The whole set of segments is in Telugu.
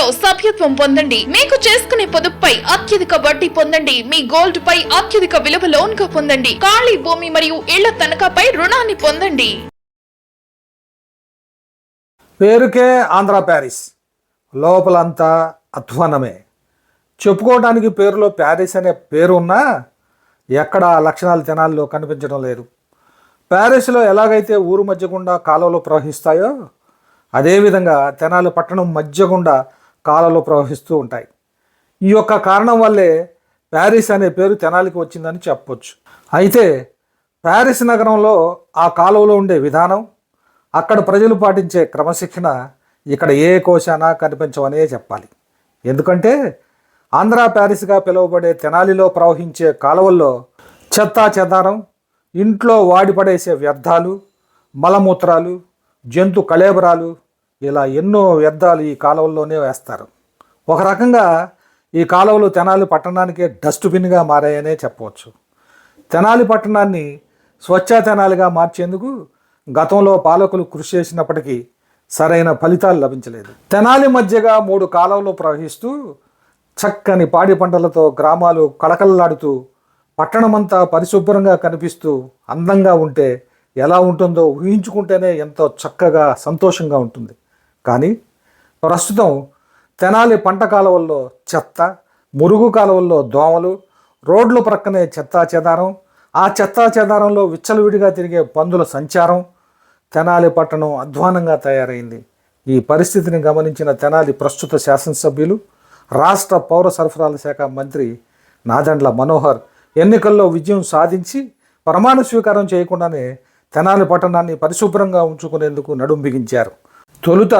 లో సభ్యత్వం పొందండి. మీకు చేసుకునే పొదుపుపై అత్యధిక వడ్డీ పొందండి. మీ గోల్డ్ పై అత్యధిక విలువ లోన్గా పొందండి. ఖాళీ భూమి మరియు ఇళ్ళ తనఖాపై రుణాన్ని పొందండి. పేరుకే ఆంధ్ర ప్యారిస్. లోపలంతా అధ్వానమే. చెప్పుకోవడానికి పేరులో ప్యారిస్ అనే పేరు ఉన్నా ఎక్కడ లక్షణాలు తినాల్లో కనిపించడం లేదు. ప్యారిస్లో ఎలాగైతే ఊరు మధ్య గుండా కాలువలు ప్రవహిస్తాయో అదేవిధంగా తెనాలి పట్టణం మధ్య గుండా కాలువలు ప్రవహిస్తూ ఉంటాయి. ఈ యొక్క కారణం వల్లే ప్యారిస్ అనే పేరు తెనాలికి వచ్చిందని చెప్పొచ్చు. అయితే ప్యారిస్ నగరంలో ఆ కాలువలో ఉండే విధానం అక్కడ ప్రజలు పాటించే క్రమశిక్షణ ఇక్కడ ఏ కోశానా కనిపించవనే చెప్పాలి. ఎందుకంటే ఆంధ్ర ప్యారిస్గా పిలువబడే తెనాలిలో ప్రవహించే కాలువల్లో చెత్తా చెదారం ఇంట్లో వాడిపడేసే వ్యర్థాలు మలమూత్రాలు జంతు కళేబరాలు ఇలా ఎన్నో వ్యర్థాలు ఈ కాలువల్లోనే వేస్తారు. ఒక రకంగా ఈ కాలువలు తెనాలి పట్టణానికే డస్ట్బిన్గా మారాయనే చెప్పవచ్చు. తెనాలి పట్టణాన్ని స్వచ్ఛ తెనాలిగా మార్చేందుకు గతంలో పాలకులు కృషి చేసినప్పటికీ సరైన ఫలితాలు లభించలేదు. తెనాలి మధ్యగా మూడు కాలువలు ప్రవహిస్తూ చక్కని పాడి పంటలతో గ్రామాలు కళకళలాడుతూ పట్టణమంతా పరిశుభ్రంగా కనిపిస్తూ అందంగా ఉంటే ఎలా ఉంటుందో ఊహించుకుంటేనే ఎంతో చక్కగా సంతోషంగా ఉంటుంది. కానీ ప్రస్తుతం తెనాలి పంట కాలువల్లో చెత్త మురుగు కాలువల్లో దోమలు రోడ్ల ప్రక్కనే చెత్తా చెదారం ఆ చెత్తా చెదారంలో విచ్చలవిడిగా తిరిగే పందుల సంచారం తెనాలి పట్టణం అధ్వానంగా తయారైంది. ఈ పరిస్థితిని గమనించిన తెనాలి ప్రస్తుత శాసనసభ్యులు రాష్ట్ర పౌర సరఫరాల శాఖ మంత్రి నాదండ్ల మనోహర్ ఎన్నికల్లో విజయం సాధించి ప్రమాణ స్వీకారం చేయకుండానే తెనాలి పట్టణాన్ని పరిశుభ్రంగా ఉంచుకునేందుకు నడుం బిగించారు. తొలుత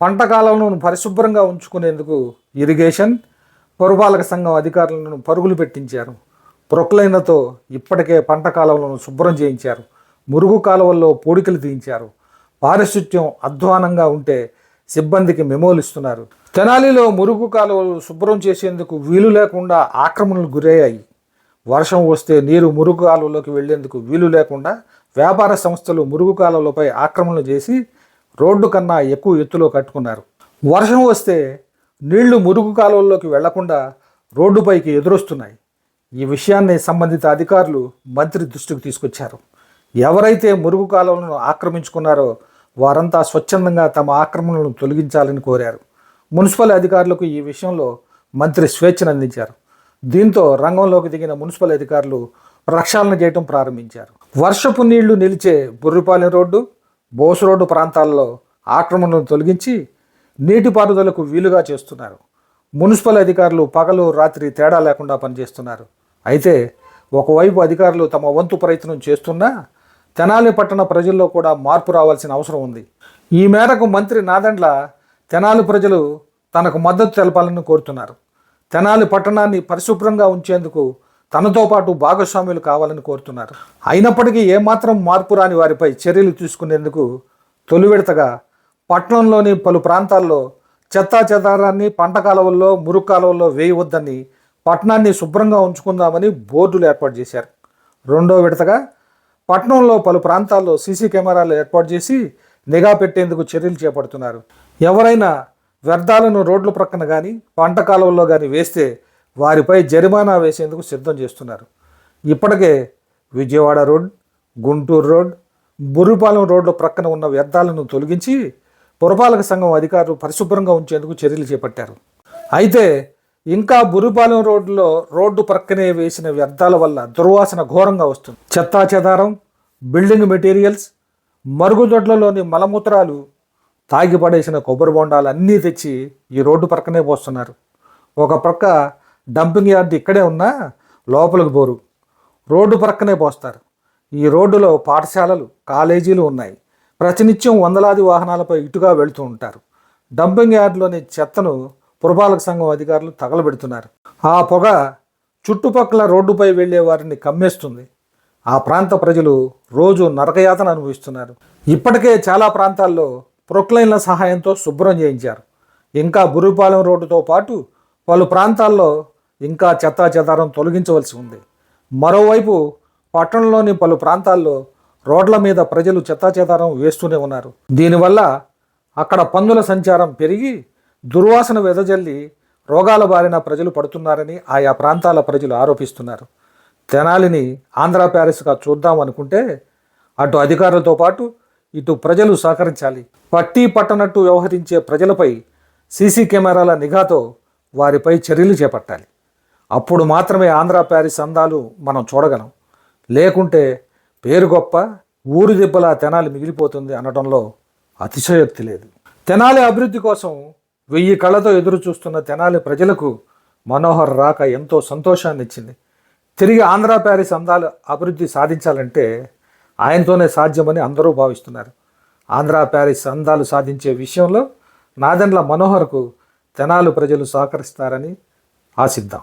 పంట కాలంలో పరిశుభ్రంగా ఉంచుకునేందుకు ఇరిగేషన్ పురపాలక సంఘం అధికారులను పరుగులు పెట్టించారు. ప్రొక్లైన్లతో ఇప్పటికే పంట కాలంలో శుభ్రం చేయించారు. మురుగు కాలువల్లో పూడికలు తీయించారు. పారిశుద్ధ్యం అధ్వానంగా ఉంటే సిబ్బందికి మెమోలు ఇస్తున్నారు. తెనాలిలో మురుగు కాలువలు శుభ్రం చేసేందుకు వీలు లేకుండా ఆక్రమణలు గురయ్యాయి. వర్షం వస్తే నీరు మురుగు కాలువలోకి వెళ్ళేందుకు వీలు లేకుండా వ్యాపార సంస్థలు మురుగు కాలువలపై ఆక్రమణలు చేసి రోడ్డు కన్నా ఎక్కువ ఎత్తులో కట్టుకున్నారు. వర్షం వస్తే నీళ్ళు మురుగు కాలువల్లోకి వెళ్ళకుండా రోడ్డుపైకి ఎదురొస్తున్నాయి. ఈ విషయాన్ని సంబంధిత అధికారులు మంత్రి దృష్టికి తీసుకొచ్చారు. ఎవరైతే మురుగు కాలువలను ఆక్రమించుకున్నారో వారంతా స్వచ్ఛందంగా తమ ఆక్రమణలను తొలగించాలని కోరారు. మున్సిపల్ అధికారులకు ఈ విషయంలో మంత్రి స్వేచ్ఛను అందించారు. దీంతో రంగంలోకి దిగిన మున్సిపల్ అధికారులు ప్రక్షాళన చేయడం ప్రారంభించారు. వర్షపు నీళ్ళు నిలిచే బుర్రిపాలెం రోడ్డు బోస్ రోడ్డు ప్రాంతాల్లో ఆక్రమణను తొలగించి నీటిపారుదలకు వీలుగా చేస్తున్నారు. మున్సిపల్ అధికారులు పగలు రాత్రి తేడా లేకుండా పనిచేస్తున్నారు. అయితే ఒకవైపు అధికారులు తమ వంతు ప్రయత్నం చేస్తున్నా తెనాలి పట్టణ ప్రజల్లో కూడా మార్పు రావాల్సిన అవసరం ఉంది. ఈ మేరకు మంత్రి నాదండ్ల తెనాలి ప్రజలు తనకు మద్దతు తెలపాలని కోరుతున్నారు. తెనాలి పట్టణాన్ని పరిశుభ్రంగా ఉంచేందుకు తనతో పాటు భాగస్వాములు కావాలని కోరుతున్నారు. అయినప్పటికీ ఏమాత్రం మార్పు రాని వారిపై చర్యలు తీసుకునేందుకు తొలి విడతగా పట్టణంలోని పలు ప్రాంతాల్లో చెత్తా చెదారాన్ని పంట కాలువల్లో మురుగు కాలువల్లో వేయవద్దని పట్టణాన్ని శుభ్రంగా ఉంచుకుందామని బోర్డులు ఏర్పాటు చేశారు. రెండో విడతగా పట్టణంలో పలు ప్రాంతాల్లో సీసీ కెమెరాలు ఏర్పాటు చేసి నిఘా పెట్టేందుకు చర్యలు చేపడుతున్నారు. ఎవరైనా వ్యర్థాలను రోడ్ల ప్రక్కన కానీ పంట కాలువల్లో కానీ వేస్తే వారిపై జరిమానా వేసేందుకు సిద్ధం చేస్తున్నారు. ఇప్పటికే విజయవాడ రోడ్ గుంటూరు రోడ్ బుర్రిపాలెం రోడ్ల ప్రక్కన ఉన్న వ్యర్థాలను తొలగించి పురపాలక సంఘం అధికారులు పరిశుభ్రంగా ఉంచేందుకు చర్యలు చేపట్టారు. అయితే ఇంకా బుర్రిపాలెం రోడ్డులో రోడ్డు ప్రక్కనే వేసిన వ్యర్థాల వల్ల దుర్వాసన ఘోరంగా వస్తుంది. చెత్తా చెదారం బిల్డింగ్ మెటీరియల్స్ మరుగుదొడ్లలోని మలమూత్రాలు తాగి పడేసిన కొబ్బరి బొండాలు అన్నీ తెచ్చి ఈ రోడ్డు ప్రక్కనే పోస్తున్నారు. ఒక ప్రక్క డంపింగ్ యార్డ్ ఇక్కడే ఉన్నా లోపలికి పోరు. రోడ్డు ప్రక్కనే పోస్తారు. ఈ రోడ్డులో పాఠశాలలు కాలేజీలు ఉన్నాయి. ప్రతినిత్యం వందలాది వాహనాలపై ఇటుగా వెళుతూ ఉంటారు. డంపింగ్ యార్డ్లోని చెత్తను పురపాలక సంఘం అధికారులు తగలబెడుతున్నారు. ఆ పొగ చుట్టుపక్కల రోడ్డుపై వెళ్ళే వారిని కమ్మేస్తుంది. ఆ ప్రాంత ప్రజలు రోజు నరకయాతన అనుభవిస్తున్నారు. ఇప్పటికే చాలా ప్రాంతాల్లో ప్రొక్లైన్ల సహాయంతో శుభ్రం చేయించారు. ఇంకా బురుపాలెం రోడ్డుతో పాటు పలు ప్రాంతాల్లో ఇంకా చెత్తా చెదారం తొలగించవలసి ఉంది. మరోవైపు పట్టణంలోని పలు ప్రాంతాల్లో రోడ్ల మీద ప్రజలు చెత్తాచెదారం వేస్తూనే ఉన్నారు. దీనివల్ల అక్కడ పందుల సంచారం పెరిగి దుర్వాసన వెదజల్లి రోగాల బారిన ప్రజలు పడుతున్నారని ఆయా ప్రాంతాల ప్రజలు ఆరోపిస్తున్నారు. తెనాలిని ఆంధ్ర ప్యారిస్గా చూద్దాం అనుకుంటే అటు అధికారులతో పాటు ఇటు ప్రజలు సహకరించాలి. పట్టి పట్టనట్టు వ్యవహరించే ప్రజలపై సీసీ కెమెరాల నిఘాతో వారిపై చర్యలు చేపట్టాలి. అప్పుడు మాత్రమే ఆంధ్ర ప్యారిస్ అందాలు మనం చూడగలం. లేకుంటే పేరు గొప్ప ఊరు దిబ్బలా తెనాలి మిగిలిపోతుంది అనడంలో అతిశయోక్తి లేదు. తెనాలి అభివృద్ధి కోసం వెయ్యి కళ్ళతో ఎదురు చూస్తున్న తెనాలి ప్రజలకు మనోహర్ రాక ఎంతో సంతోషాన్ని ఇచ్చింది తిరిగి ఆంధ్ర ప్యారిస్ అందాలు అభివృద్ధి సాధించాలంటే ఆయనతోనే సాధ్యమని అందరూ భావిస్తున్నారు. ఆంధ్ర ప్యారిస్ అందాలు సాధించే విషయంలో నాదెండ్ల మనోహర్కు తెనాలు ప్రజలు సహకరిస్తారని ఆశిద్దాం.